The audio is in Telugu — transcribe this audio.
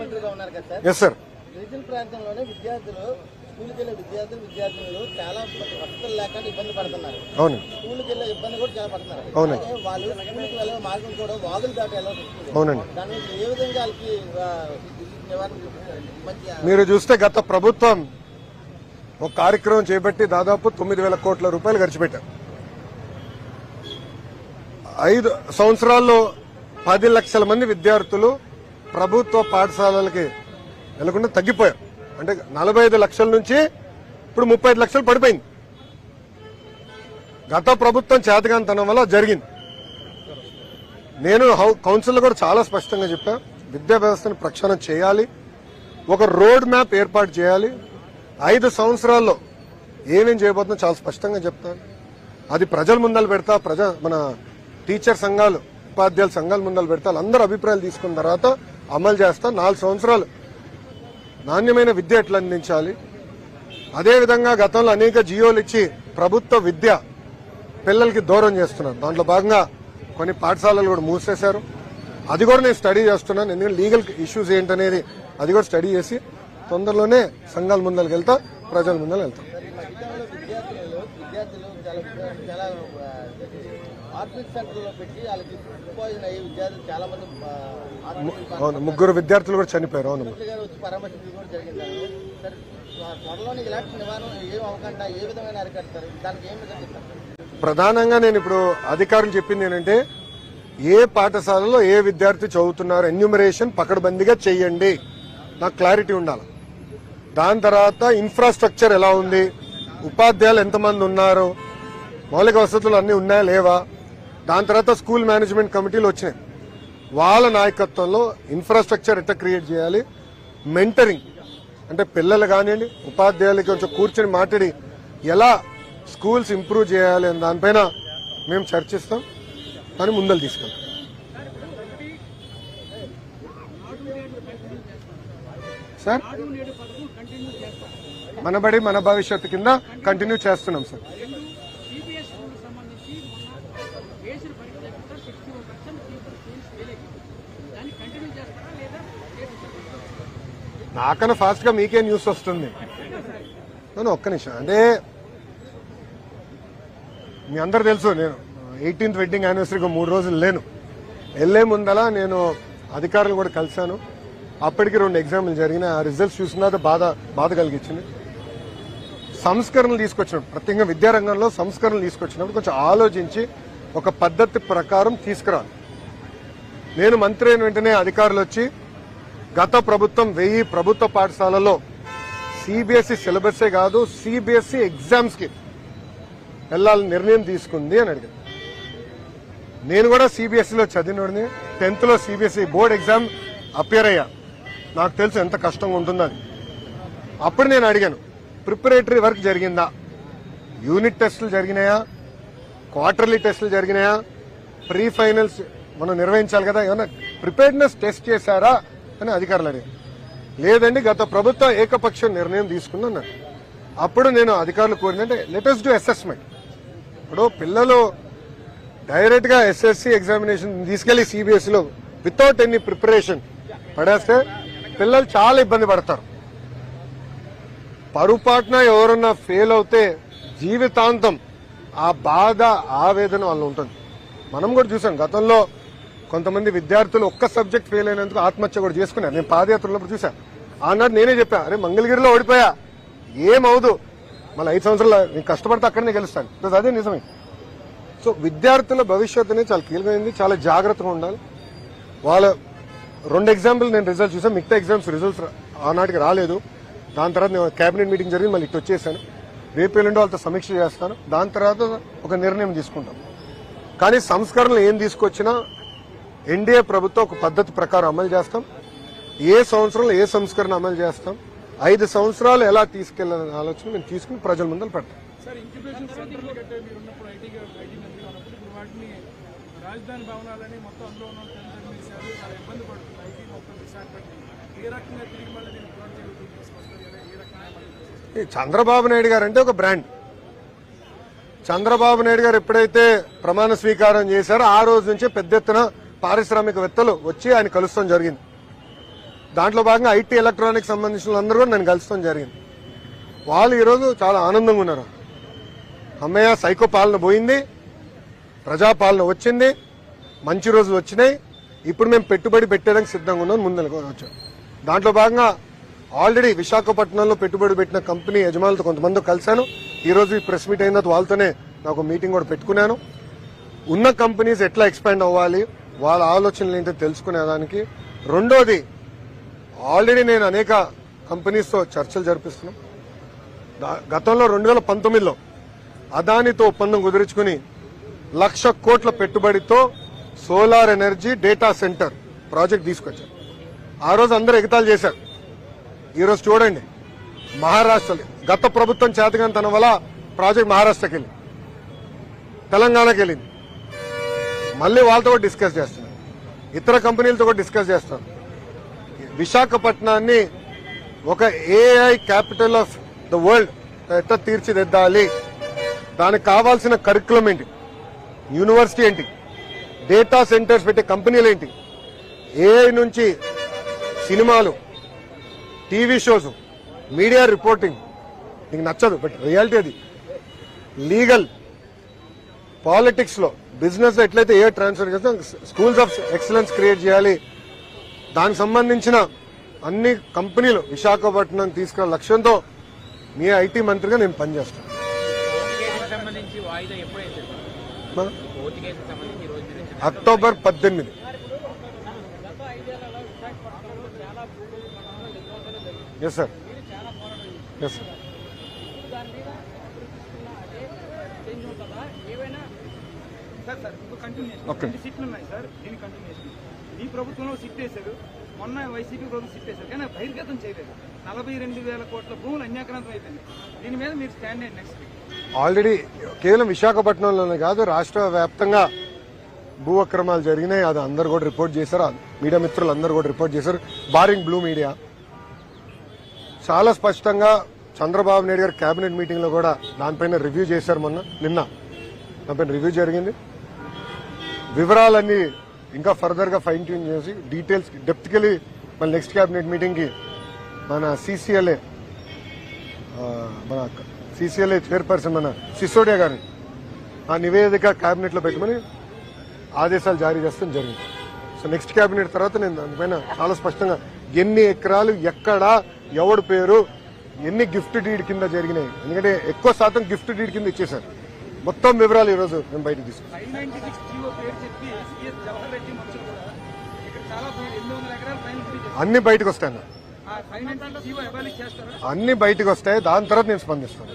మంత్రిగా ఉన్నారు కదా సార్? ఎస్ సార్ గిరిజన ప్రాంతంలోనే విద్యార్థులు స్కూల్కి వెళ్ళే విద్యార్థులు విద్యార్థినులు చాలా వసతులు లేక ఇబ్బంది పడుతున్నారు. అవును. స్కూల్కి వెళ్ళే ఇబ్బంది కూడా చాలా పడుతున్నారు. వాళ్ళు స్కూల్కి వెళ్ళే మార్గం కూడా వాగులు దాటి అవునండి. దాని ఏ విధంగా వాళ్ళకి మీరు చూస్తే గత ప్రభుత్వం ఒక కార్యక్రమం చేపట్టి దాదాపు తొమ్మిది వేల కోట్ల రూపాయలు ఖర్చు పెట్టారు. ఐదు సంవత్సరాల్లో పది లక్షల మంది విద్యార్థులు ప్రభుత్వ పాఠశాలలకి వెళ్ళకుండా తగ్గిపోయారు. అంటే నలభై ఐదు లక్షల నుంచి ఇప్పుడు ముప్పై ఐదు లక్షలు పడిపోయింది. గత ప్రభుత్వం చేతగాంతనం వల్ల జరిగింది. నేను హౌ కౌన్సిల్లో కూడా చాలా స్పష్టంగా చెప్పా విద్యా వ్యవస్థను ప్రక్షాళన చేయాలి ఒక రోడ్ మ్యాప్ ఏర్పాటు చేయాలి ఐదు సంవత్సరాల్లో ఏమేం చేయబోతుందో చాలా స్పష్టంగా చెప్తాను. అది ప్రజల ముందర పెడతా ప్రజా మన టీచర్ సంఘాలు ఉపాధ్యాయులు సంఘాల ముందలు పెడతా అందరూ అభిప్రాయాలు తీసుకున్న తర్వాత అమలు చేస్తా నాలుగు సంవత్సరాలు నాణ్యమైన విద్య ఎట్లా అందించాలి? అదేవిధంగా గతంలో అనేక జియోలు ఇచ్చి ప్రభుత్వ విద్య పిల్లలకి దూరం చేస్తున్నారు. దాంట్లో భాగంగా కొన్ని పాఠశాలలు కూడా మూసేశారు. అది కూడా నేను స్టడీ చేస్తున్నాను. ఎందుకంటే లీగల్ ఇష్యూస్ ఏంటనేది అది కూడా స్టడీ చేసి తొందరలోనే సంఘాల ముందరికి వెళ్తా ప్రజల ముందర వెళ్తాను ఆర్టిస్ట్ సెంటర్లో పెట్టి వాళ్ళకి ఫుడ్ పాయిజన్ అయ్యి విద్యార్థులు చాలా మంది అవును ముగ్గురు విద్యార్థులు కూడా చనిపోయారు అవును. గారు వచ్చి పరామర్శించడం కూడా సరే త్వరలోనే ఇలాంటి నివారణ ఏం అవ్వకుండా ఏ విధమైన అరికడతారు? దానికి ఏం విధంగా చెప్తారు? ప్రధానంగా నేను ఇప్పుడు అధికారులు చెప్పింది ఏంటంటే ఏ పాఠశాలలో ఏ విద్యార్థి చదువుతున్నారు ఎన్యూమరేషన్ పకడ్బందీగా చెయ్యండి నాకు క్లారిటీ ఉండాలి. దాని తర్వాత ఇన్ఫ్రాస్ట్రక్చర్ ఎలా ఉంది? ఉపాధ్యాయులు ఎంతమంది ఉన్నారు? మౌలిక వసతులు అన్నీ ఉన్నాయా లేవా? దాని తర్వాత స్కూల్ మేనేజ్మెంట్ కమిటీలు వచ్చినాయి. వాళ్ళ నాయకత్వంలో ఇన్ఫ్రాస్ట్రక్చర్ ఎట్లా క్రియేట్ చేయాలి? మెంటరింగ్. అంటే పిల్లలు కానివ్వండి ఉపాధ్యాయులకి కొంచెం కూర్చొని మాట్లాడి ఎలా స్కూల్స్ ఇంప్రూవ్ చేయాలి అనే దానిపైన మేము చర్చిస్తాం. దాన్ని ముందలు తీసుకెళ్తాం సార్ మనబడి మన భవిష్యత్తు కింద కంటిన్యూ చేస్తున్నాం సార్. నాకన్నా ఫాస్ట్గా మీకే న్యూస్ వస్తుంది. నేను ఒక్క నిమిషం. అంటే మీ అందరు తెలుసు నేను ఎయిటీన్త్ వెడ్డింగ్ యానివర్సరీకి మూడు రోజులు లేను. వెళ్ళే ముందలా నేను అధికారులు కూడా కలిశాను. అప్పటికి రెండు ఎగ్జామ్లు జరిగిన ఆ రిజల్ట్స్ చూసిన బాధ బాధ కలిగించింది. సంస్కరణలు తీసుకొచ్చినప్పుడు ప్రత్యేకంగా విద్యారంగంలో సంస్కరణలు తీసుకొచ్చినప్పుడు కొంచెం ఆలోచించి ఒక పద్ధతి ప్రకారం తీసుకురాను నేను మంత్రి అయిన వెంటనే అధికారులు వచ్చి గత ప్రభుత్వం వెయ్యి ప్రభుత్వ పాఠశాలలో సిబిఎస్ఈ సిలబసే కాదు సిబిఎస్ఈ ఎగ్జామ్స్కి వెళ్ళాలని నిర్ణయం తీసుకుంది అని అడిగాను నేను కూడా సిబిఎస్ఈలో చదివినోడిని. టెన్త్లో సిబిఎస్ఈ బోర్డ్ ఎగ్జామ్ అపేర్ అయ్యా. నాకు తెలుసు ఎంత కష్టంగా ఉంటుందని. అప్పుడు నేను అడిగాను ప్రిపరేటరీ వర్క్ జరిగిందా? యూనిట్ టెస్టులు జరిగినాయా? క్వార్టర్లీ టెస్టులు జరిగినాయా? ప్రీ ఫైనల్స్ మనం నిర్వహించాలి కదా? ఏమన్నా ప్రిపేర్నెస్ టెస్ట్ చేశారా? అని అధికారులు అడిగారు లేదండి గత ప్రభుత్వం ఏకపక్ష నిర్ణయం తీసుకుందన్నారు. అప్పుడు నేను అధికారులు కోరిందంటే లెటెస్ట్ డూ అసెస్మెంట్ ఇప్పుడు పిల్లలు డైరెక్ట్గా ఎస్ఎస్సి ఎగ్జామినేషన్ తీసుకెళ్ళి సిబిఎస్ఈలో వితౌట్ ఎనీ ప్రిపరేషన్ పడేస్తే పిల్లలు చాలా ఇబ్బంది పడతారు. పరుపాటున ఎవరన్నా ఫెయిల్ అవుతే జీవితాంతం ఆ బాధ ఆవేదన వాళ్ళు ఉంటుంది. మనం కూడా చూసాం గతంలో కొంతమంది విద్యార్థులు ఒక్క సబ్జెక్ట్ ఫెయిల్ అయినందుకు ఆత్మహత్య కూడా చేసుకున్నారు. నేను పాదయాత్రలో చూశాను ఆనాడు నేనే చెప్పా అరే మంగళగిరిలో ఓడిపోయా. ఏమవుదు మళ్ళీ ఐదు సంవత్సరాలు నేను కష్టపడితే అక్కడనే గెలుస్తాను. ప్లస్ అదే నిజమే. సో విద్యార్థుల భవిష్యత్తు అనేది చాలా కీలకమైంది చాలా జాగ్రత్తగా ఉండాలి. వాళ్ళ రెండు ఎగ్జాంపుల్ నేను రిజల్ట్ చూసాను మిగతా ఎగ్జామ్స్ రిజల్ట్స్ ఆనాటికి రాలేదు. దాని తర్వాత నేను కేబినెట్ మీటింగ్ జరిగింది మళ్ళీ ఇటు వచ్చేసాను. రేపు ఎల్లుండి వాళ్ళతో సమీక్ష చేస్తాను. దాని తర్వాత ఒక నిర్ణయం తీసుకుంటాం. కానీ సంస్కరణలు ఏం తీసుకొచ్చినా ఎన్డీఏ ప్రభుత్వం ఒక పద్ధతి ప్రకారం అమలు చేస్తాం. ఏ సంవత్సరంలో ఏ సంస్కరణ అమలు చేస్తాం. ఐదు సంవత్సరాలు ఎలా తీసుకెళ్ళాలనే ఆలోచన మేము తీసుకుని ప్రజల ముందర పెడతాం. సార్ ఇంక్యుబేషన్ సెంటర్లు కట్టే మీరు ఉన్నప్పుడు ఐటీ ఐటీ మంత్రిగా ఉన్నప్పుడు ఇప్పుడు వాటిని రాజధాని భవనాలని మొత్తం అందులో ఉన్న టెన్షన్ చాలా ఇబ్బంది పడుతుంది. ఐటీ మొత్తం విశాఖపట్నం. ఏ రకంగా తిరిగి మళ్ళీ దీన్ని పునరుద్ధరణ తీసుకొస్తారు లేదా ఏ రకంగా మళ్ళీ ఈ చంద్రబాబు నాయుడు గారు అంటే ఒక బ్రాండ్. చంద్రబాబు నాయుడు గారు ఎప్పుడైతే ప్రమాణ స్వీకారం చేశారో ఆ రోజు నుంచే పెద్ద ఎత్తున పారిశ్రామికవేత్తలు వచ్చి ఆయన కలుస్తాం జరిగింది. దాంట్లో భాగంగా ఐటీ ఎలక్ట్రానిక్ సంబంధించిన అందరూ కూడా నేను కలుస్తాం జరిగింది. వాళ్ళు ఈరోజు చాలా ఆనందంగా ఉన్నారు. అమ్మయ్య సైకో పాలన పోయింది. ప్రజాపాలన వచ్చింది. మంచి రోజులు వచ్చినాయి. ఇప్పుడు మేము పెట్టుబడి పెట్టేదానికి సిద్ధంగా ఉన్నాం ముందరకు వచ్చాం. దాంట్లో భాగంగా ఆల్రెడీ విశాఖపట్నంలో పెట్టుబడి పెట్టిన కంపెనీ యజమానులతో కొంతమంది కలిశాను. ఈ రోజు ఈ ప్రెస్ మీట్ అయిన తర్వాత వాళ్ళతోనే నాకు మీటింగ్ కూడా పెట్టుకున్నాను. ఉన్న కంపెనీస్ ఎట్లా ఎక్స్పాండ్ అవ్వాలి? వాళ్ళ ఆలోచనలు ఏంటో తెలుసుకునేదానికి. రెండోది ఆల్రెడీ నేను అనేక కంపెనీస్తో చర్చలు జరిపిస్తున్నాను గతంలో రెండు వేల పంతొమ్మిదిలో అదానితో ఒప్పందం కుదుర్చుకుని లక్ష కోట్ల పెట్టుబడితో solar energy data centre project తీసుకొచ్చారు. ఆ రోజు అందరూ ఎగతాలు చేశారు. ఈరోజు చూడండి మహారాష్ట్రలో గత ప్రభుత్వం చేతగాని తన వల్ల ప్రాజెక్ట్ మహారాష్ట్రకి వెళ్ళింది తెలంగాణకి వెళ్ళింది మళ్ళీ వాళ్ళతో కూడా డిస్కస్ చేస్తున్నాం ఇతర కంపెనీలతో కూడా డిస్కస్ చేస్తాం విశాఖపట్నాన్ని ఒక AI capital of the world ఎట్లా తీర్చిదిద్దాలి? దానికి కావాల్సిన కరికులం ఏంటి? యూనివర్సిటీ ఏంటి? డేటా సెంటర్స్ పెట్టే కంపెనీలు ఏంటి? ఏఐ నుంచి సినిమాలు టీవీ షోస్ మీడియా రిపోర్టింగ్ నీకు నచ్చదు బట్ రియాలిటీ అది. లీగల్ పాలిటిక్స్లో బిజినెస్లో ఎట్లయితే ఏ ట్రాన్స్ఫర్ చేస్తాం స్కూల్స్ ఆఫ్ ఎక్సలెన్స్ క్రియేట్ చేయాలి. దానికి సంబంధించిన అన్ని కంపెనీలు విశాఖపట్నం తీసుకున్న లక్ష్యంతో మీ ఐటీ మంత్రిగా నేను పనిచేస్తాను. అక్టోబర్ పద్దెనిమిది. Yes sir yes sir sir sir ఇంకో కంటిన్యూషన్ ఓకే. రెండు సీట్లు ఉన్నాయి సార్ దీని కంటిన్యూషన్ ఈ ప్రభుత్వంలో సిట్ వేశారు మొన్న వైసీపీ ప్రభుత్వం సిట్ వేశారు కానీ బహిర్గతం చేయలేదు. నలభై రెండు వేల కోట్ల భూములు అన్యాక్రాంతం అయిపోయింది దీని మీద మీరు స్టాండ్ అయ్యండి నెక్స్ట్ ఆల్రెడీ కేవలం విశాఖపట్నంలోనే కాదు రాష్ట్ర వ్యాప్తంగా భూ అక్రమాలు జరిగినాయి. అది అందరు కూడా రిపోర్ట్ చేశారు. మీడియా మిత్రులు అందరు కూడా రిపోర్ట్ చేశారు. బారింగ్ బ్లూ మీడియా చాలా స్పష్టంగా చంద్రబాబు నాయుడు గారు కేబినెట్ మీటింగ్లో కూడా దానిపైన రివ్యూ చేశారు మొన్న నిన్న. దానిపైన రివ్యూ జరిగింది. వివరాలన్నీ ఇంకా ఫర్దర్గా ఫైన్ ట్యూన్ చేసి డీటెయిల్స్ డెప్త్ కెళ్ళి మన నెక్స్ట్ క్యాబినెట్ మీటింగ్కి మన సీసీఎల్ఏ మన సీసీఎల్ఏ చైర్పర్సన్ మన సిసోడియా గారిని ఆ నివేదిక క్యాబినెట్లో లో పెట్టమని ఆదేశాలు జారీ చేస్తాం జరిగింది. సో నెక్స్ట్ క్యాబినెట్ తర్వాత నేను దానిపైన చాలా స్పష్టంగా ఎన్ని ఎకరాలు ఎక్కడ ఎవడి పేరు ఎన్ని గిఫ్ట్ డీడ్ కింద జరిగినాయి. ఎందుకంటే ఎక్కువ శాతం గిఫ్ట్ డీడ్ కింద ఇచ్చేశారు. మొత్తం వివరాలు ఈరోజు నేను బయటకు చేశారు అన్ని బయటకు వస్తాయి అన్న. ఆ five ninety six GO abolish చేస్తారా? అన్ని బయటకు వస్తాయి దాని తర్వాత నేను స్పందిస్తాను.